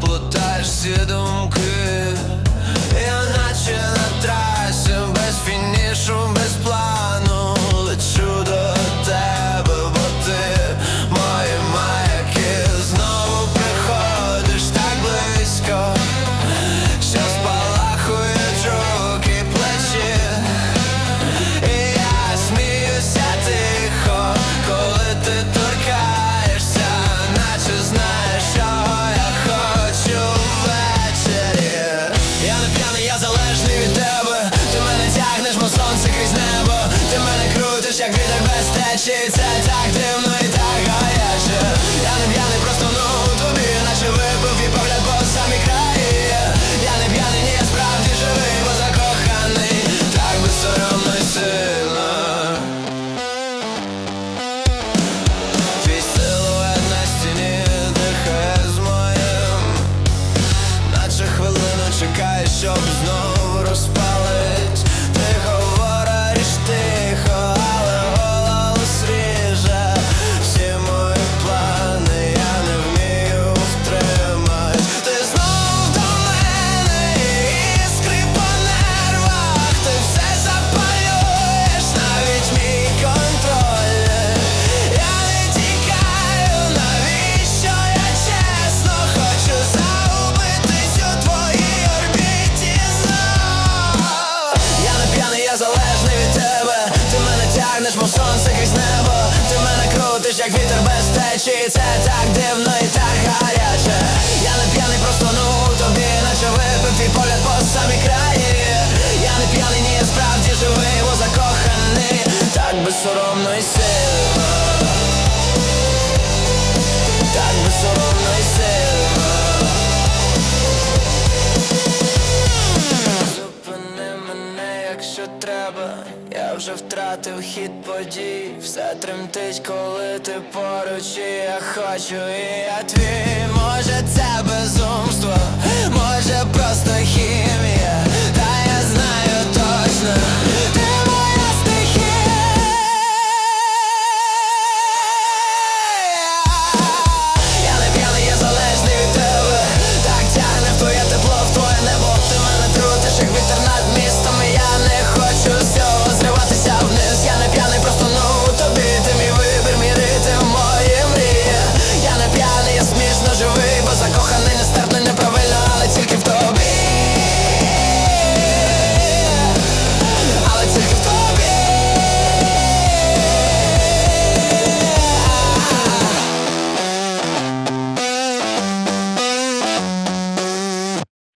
плутаєш всі думки. Я Я не п'яний, я залежний від тебе. Ти мене тягнеш, бо сонце крізь небо. Ти мене крутиш, як вітер без течі Це так дивно і так гаряче тягнеш, мов сонце крізь небо. Ти мене крутиш, як вітер без течії Це так дивно і так гаряче. Я не п'яний, просто ну тобі Наче випив твій погляд по самі краї. Я не п'яний, ні, справді живий, бо закоханий. Так безсоромно і сильно треба, я вже втратив хід подій, все тремтить, коли ти поруч, і я хочу, і я твій. Може це безумство, може